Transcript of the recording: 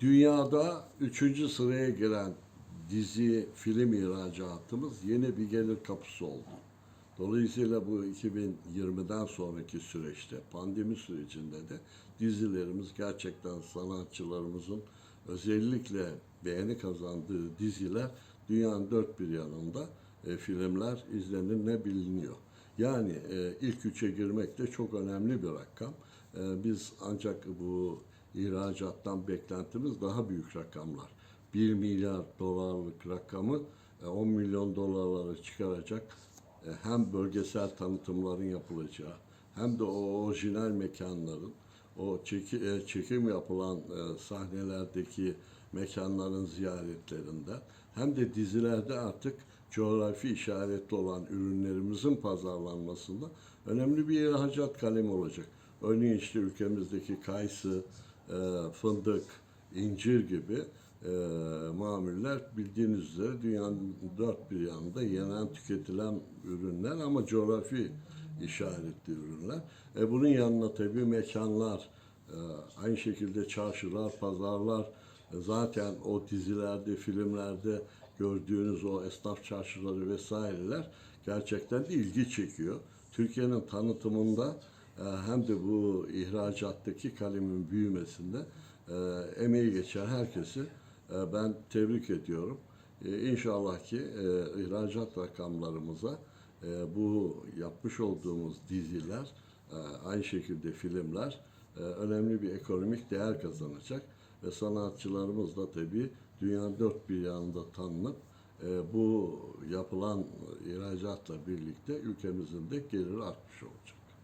Dünyada üçüncü sıraya giren dizi, film ihracatımız yeni bir gelir kapısı oldu. Dolayısıyla bu 2020'den sonraki süreçte, pandemi sürecinde de dizilerimiz gerçekten sanatçılarımızın özellikle beğeni kazandığı diziler dünyanın dört bir yanında e, filmler izlenir ne biliniyor. Yani e, ilk üçe girmek de çok önemli bir rakam. E, biz ancak bu ihracattan beklentimiz daha büyük rakamlar. 1 milyar dolarlık rakamı e, 10 milyon dolarlara çıkaracak e, hem bölgesel tanıtımların yapılacağı hem de o orijinal mekanların o e, çekim yapılan e, sahnelerdeki mekanların ziyaretlerinde hem de dizilerde artık coğrafi işaretli olan ürünlerimizin pazarlanmasında önemli bir ihracat kalemi olacak. Örneğin işte ülkemizdeki kayısı, e, fındık, incir gibi e, mamuller bildiğiniz üzere dünyanın dört bir yanında yenen tüketilen ürünler ama coğrafi işaretli ürünler. E, bunun yanına tabii mekanlar, e, aynı şekilde çarşılar, pazarlar, e, zaten o dizilerde, filmlerde gördüğünüz o esnaf çarşıları vesaireler gerçekten de ilgi çekiyor. Türkiye'nin tanıtımında e, hem de bu ihracattaki kalemin büyümesinde e, emeği geçen herkesi e, ben tebrik ediyorum. E, İnşallah ki ihracat rakamlarımıza bu yapmış olduğumuz diziler, aynı şekilde filmler önemli bir ekonomik değer kazanacak ve sanatçılarımız da tabii dünyanın dört bir yanında tanınıp bu yapılan ihracatla birlikte ülkemizin de geliri artmış olacak.